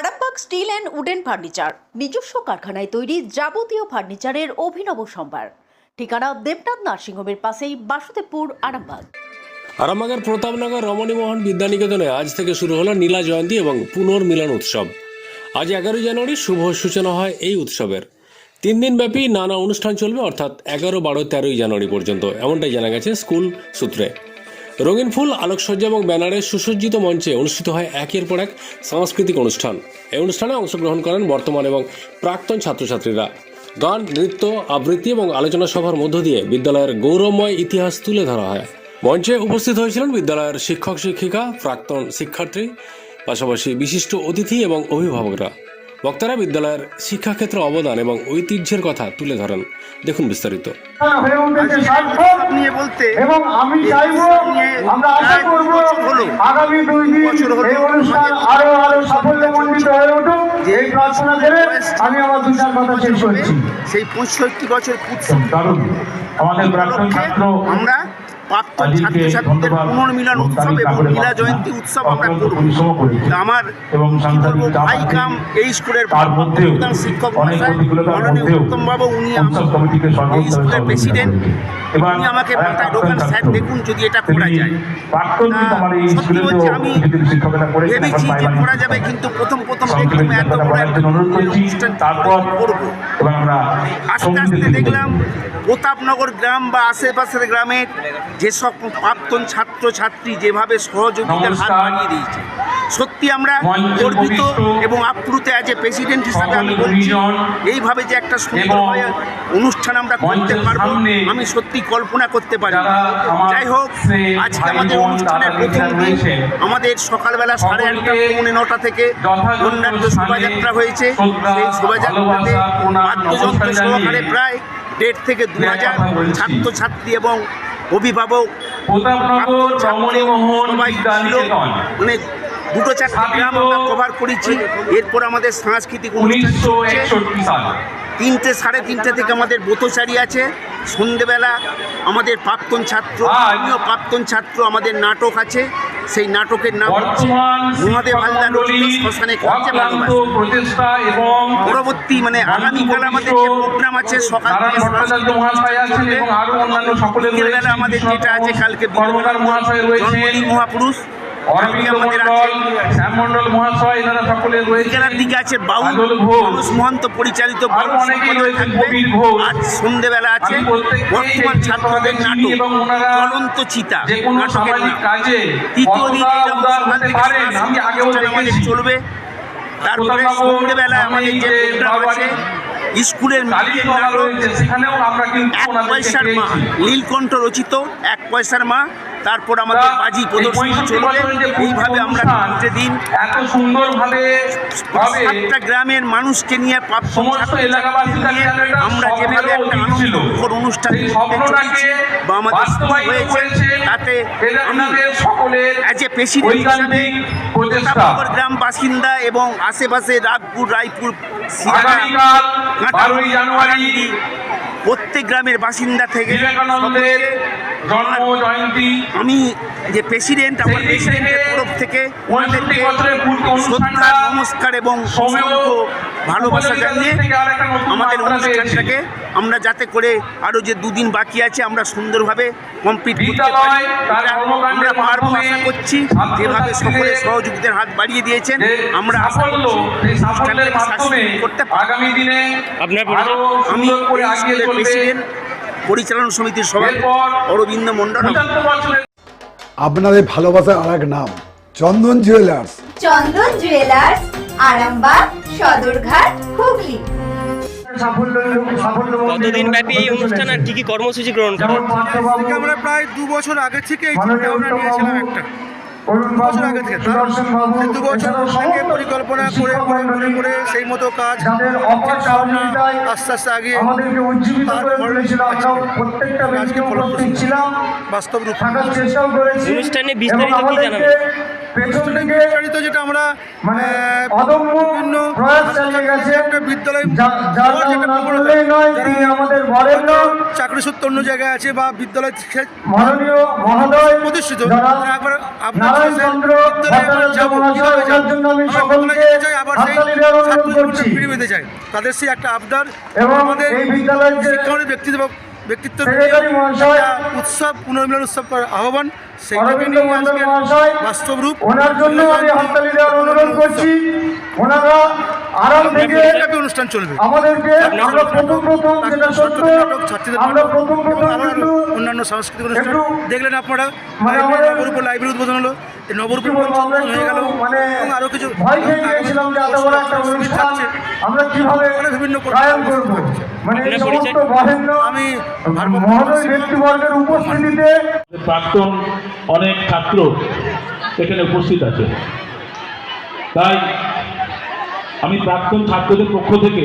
Arambagh steel and wooden furniture, নিজস্ব কারখানায় তৈরি যাবতীয় ফার্নিচারের অভিনব সম্ভার। ঠিকানা দেবনাথ নার্সিংহোমের পাশেই বাসুদেবপুর, আরামবাগ। আরামবাগের প্রতাপনগর রমণী রমণীমোহন বিদ্যানিকেতনে আজ থেকে শুরু হলো নীলা জয়ন্তী এবং পুনর্মিলন উৎসব। আজ এগারোই জানুয়ারি শুভ সূচনা হয় এই উৎসবের। তিন দিন ব্যাপী নানা অনুষ্ঠান চলবে, অর্থাৎ এগারো, বারো, তেরোই জানুয়ারি পর্যন্ত। এমনটাই জানা গেছে স্কুল সূত্রে। রঙিন ফুল, আলোকসজ্জা এবং ব্যানারে সুসজ্জিত মঞ্চে অনুষ্ঠিত হয় একের পর এক সাংস্কৃতিক অনুষ্ঠান। এই অনুষ্ঠানে অংশগ্রহণ করেন বর্তমান এবং প্রাক্তন ছাত্রছাত্রীরা। গান, নৃত্য, আবৃত্তি এবং আলোচনা সভার মধ্য দিয়ে বিদ্যালয়ের গৌরবময় ইতিহাস তুলে ধরা হয়। মঞ্চে উপস্থিত হয়েছিলেন বিদ্যালয়ের শিক্ষক শিক্ষিকা প্রাক্তন শিক্ষার্থী, পাশাপাশি বিশিষ্ট অতিথি এবং অভিভাবকরা। বক্তারা বিদ্যালয়ের শিক্ষাক্ষেত্রে অবদান এবং ঐতিহ্যের কথা তুলে ধরেন। দেখুন বিস্তারিত। উঠেছে আজকে সার্থক নিয়ে বলতে এবং আমি চাইব আমরা আশা করব আগামী দুই দিন এই অনুষ্ঠান আমাদের আরও আরও সাফল্যমণ্ডিত হয়ে উঠুক। এই প্রার্থনা করে আমি আমার দু চার কথা শেষ করছি। সেই পঁয়ষট্টি বছর আমাদের প্রাক্তন ছাত্র আমরা প্রাক্তন ছাত্রছাত্রীদের পুনর্মিলন উৎসব এবং করে জয়ন্তী উৎসব আমরা করব। আমার কি বলব, ভাই কাম এই স্কুলের প্রধান শিক্ষক মহাশয়, মাননীয় মধ্যেও উত্তম বাবু উনি আমার- এই স্কুলের প্রেসিডেন্ট। উনি আমাকে মাথায় ঢোকান স্যার দেখুন যদি এটা করা যায়। সত্যি বলছি আমি ভেবেছি যে করা যাবে কিন্তু প্রথম প্রথম দেখলাম এত বড় একটা অনুষ্ঠান তারপর করব। আস্তে আস্তে দেখলাম প্রতাপনগর গ্রাম বা আশেপাশের গ্রামের যেসব প্রাক্তন ছাত্র ছাত্রী যেভাবে সহযোগিতার হাত। বাড়িয়ে দিয়েছে সত্যি আমরা গর্বিত এবং আপ্লুতে আজ প্রেসিডেন্ট হিসাবে আমি বলছি এইভাবে যে একটা সুন্দর এবং অনুষ্ঠান আমরা করতে পারব আমি সত্যি কল্পনা করতে পারি। যাই হোক আজকে আমাদের অনুষ্ঠানের প্রথম দিন আমাদের সকালবেলা সাড়ে আটটা পৌনে নটা থেকে অন্যান্য শোভাযাত্রা হয়েছে। সেই শোভাযাত্রাতে বাদ্যযন্ত্র সহকারে প্রায় দেড় থেকে দু হাজার ছাত্রছাত্রী এবং অভিভাবক সবাই ছিল। মানে দুটো চারটে গ্রাম আমরা কভার করেছি। এরপর আমাদের সাংস্কৃতিক অনুষ্ঠান তিনটে সাড়ে তিনটে থেকে আমাদের ব্রতচারী আছে। সন্ধেবেলা আমাদের প্রাক্তন ছাত্র প্রাক্তন ছাত্র আমাদের নাটক আছে। সেই নাটকের নাম হচ্ছে মহাদেব হালদার রচিত শ্মশানে ভালোবাসা। এবং পরবর্তী মানে আগামীকাল আমাদের যে প্রোগ্রাম আছে সকাল থেকে আমাদের যেটা আছে কালকে মহাপুরুষ। অরবিন্দ মন্ডল শ্যাম মন্ডল মহাশয় এনারা সকলে রয়েছেন। দিকে আছে বাউল আদল ঘোষ। মহন্ত পরিচালিত। আজ সন্ধেবেলা আছে বর্তমান ছাত্রদের নাটক চিতা যে নাটকের কাজে তৃতীয় দিন আমাদের চলবে। তারপরে প্রতাপনগর সন্ধ্যেবেলা আমাদের যে প্রোগ্রাম আছে স্কুলের সেখানেও আমরা কিন্তু এক পয়সার মা নীলকণ্ঠ রচিত এক পয়সার মা তারপর আমাদের বাজি প্রদর্শনী চলবে। এইভাবে আমরা তিনটে দিন এত সুন্দরভাবে সাতটা গ্রামের মানুষকে নিয়ে প্রাপ্ত কাছে নিয়ে আমরা যেভাবে একটা অনুষ্ঠান চলেছি বা আমাদের হয়েছে তাতে আমি অ্যাজ এ প্রেসিডেন্ট হিসাবে গ্রাম বাসিন্দা এবং আশেপাশে রাগপুর রায়পুর জানুয়ারি প্রত্যেক গ্রামের বাসিন্দা থেকে আমি যে প্রেসিডেন্ট আমার প্রেসিডেন্টের তরফ থেকে শ্রদ্ধা নমস্কার এবং সমস্ত অসংখ্য ভালোবাসা জানিয়ে আমাদের অনুষ্ঠানটাকে আমরা যাতে করে আরও যে দুদিন বাকি আছে আমরা সুন্দরভাবে কমপ্লিট করতে পারি। আমরা পারব আশা করছি যেভাবে সকলে সহযোগিতার হাত বাড়িয়ে দিয়েছেন আমরা আশা করছি করতে পারব। আগামী দিনে আপনার আমি প্রেসিডেন্ট পরিচালনা সমিতির সভাপতি এরপর অরবিন্দ বছরের আপনাদের ভালোবাসার আর এক নাম চন্দন জুয়েলার্স চন্দন জুয়েলার্স আরামবাগ সদরঘাট হুগলি। কতদিন ব্যাপী এই অনুষ্ঠান আর কি কি কর্মসূচি গ্রহণ করা আমরা প্রায় দু বছর আগে থেকে এই চিন্তা ভাবনা নিয়েছিলাম একটা। বছর আগে থেকে দু বছর পরিকল্পনা করে করে করে করে সেই মতো কাজ আস্তে আস্তে আজকে- ফলপ্রসূ বাস্তব রূপ। অনুষ্ঠানে বিস্তারিত কি জানাবেন? বিস্তারিত যেটা আমরা মানে বিভিন্ন প্রয়াস চালিয়ে গেছে। একটা বিদ্যালয় চাকরি সূত্রে অন্য জায়গায় আছে বা বিদ্যালয় মাননীয় মহোদয় প্রতিষ্ঠিত। একবার আপনার নারায়ণ ছেলে চন্দ্র বিদ্যালয়ে একবার ভট্টাচার্য যাব, মহাশয় কীভাবে ওনার যাব? জন্য আমি সকলকে। ফিরে পেতে চাই তাদের সেই একটা আবদার এবং আমাদের এই বিদ্যালয়ের ব্যক্তিত্ব ব্যক্তিত্ব উৎসব পুনর্মিলন উৎসব করার আহ্বান সেইটাকে নিয়ে বাস্তব রূপ ওনার জন্য আমি হাততালি দেওয়ার অনুরোধ করছি ওনারা আরাম থেকে অনুষ্ঠান চলবে। আমাদেরকে আমরা প্রথম প্রথম যেটা সত্য ছাত্রীদের আমরা প্রথম প্রথম এবং আরও কিন্তু অন্যান্য সাংস্কৃতিক অনুষ্ঠান দেখলেন আপনারা। মানে নবরূপ লাইব্রেরি উদ্বোধন হলো। নবরূপ হয়ে গেল। মানে এবং আরও কিছু ভয় খেয়ে গিয়েছিলাম যে এত বড় একটা অনুষ্ঠান আমরা কীভাবে বিভিন্ন করব? মানে? সমস্ত বরেণ্য আমি মহোদয় ব্যক্তিবর্গের উপস্থিতিতে প্রাক্তন অনেক ছাত্র এখানে উপস্থিত আছে। তাই আমি প্রাক্তন ছাত্রদের পক্ষ থেকে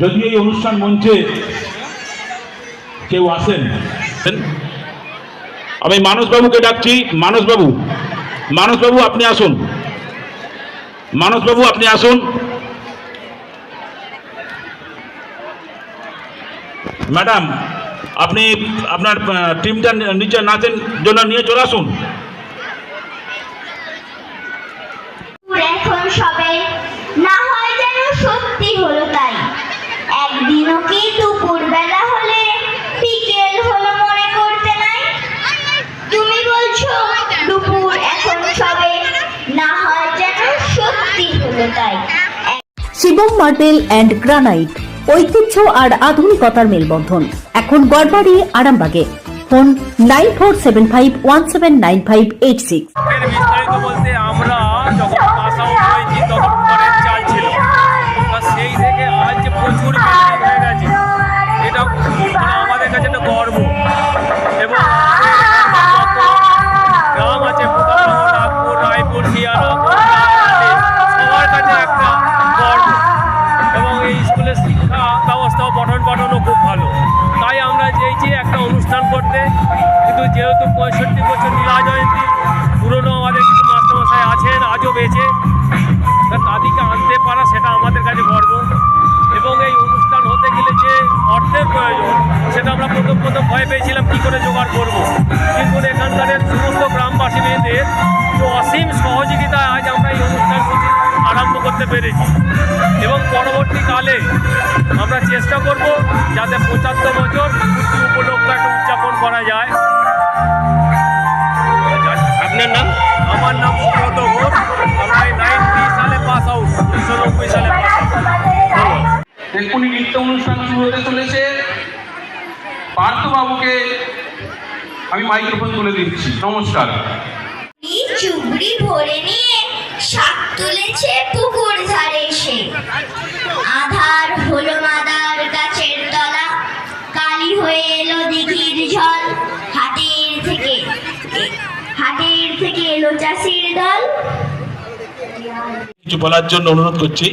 যদি এই অনুষ্ঠান মঞ্চে কেউ আসেন আমি মানসবাবুকে ডাকছি। মানসবাবু মানসবাবু আপনি আসুন। মানসবাবু আপনি আসুন। ম্যাডাম, আপনি আপনার টিমটা নিচে নাচের জন্য নিয়ে চলে আসুন। সবে তাই। শিবম মার্বেল অ্যান্ড গ্রানাইট ঐতিহ্য আর আধুনিকতার মেলবন্ধন। এখন গড়বাড়ি আরামবাগে। Phone nine four seven five one seven nine five eight six. করে জোগাড় করব। কিন্তু এখানকার সমস্ত গ্রামবাসী মেয়েদের তো অসীম সহযোগিতায় আজ আমরা এই অনুষ্ঠান আরম্ভ করতে পেরেছি। এবং পরবর্তীকালে আমরা চেষ্টা করব যাতে পঁচাত্তর বছর পূর্তি উপলক্ষ একটা উদযাপন করা যায়। আপনার নাম? আমার নাম সুব্রত ঘোষ। আমরা নাইনটি সালে পাস আউট উনিশশো নব্বই সালে পাস আউট। এক্ষুনি নৃত্য অনুষ্ঠান শুরু হতে চলেছে। পার্থবাবুকে আমি মাইক্রোফোন তুলে দিচ্ছি। নমস্কার। চুবড়ি ভরে নিয়ে শাক তুলেছে পুকুর ধারে এসে আধার হলো মাদার গাছের তলা কালি হয়ে এলো দিঘির জল। হাটের থেকে হাটের থেকে এলো চাষির দল। কিছু বলার জন্য অনুরোধ করছি।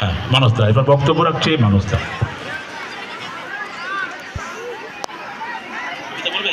হ্যাঁ মানসদা এবার বক্তব্য রাখছে মানসদা কবিতা বলবে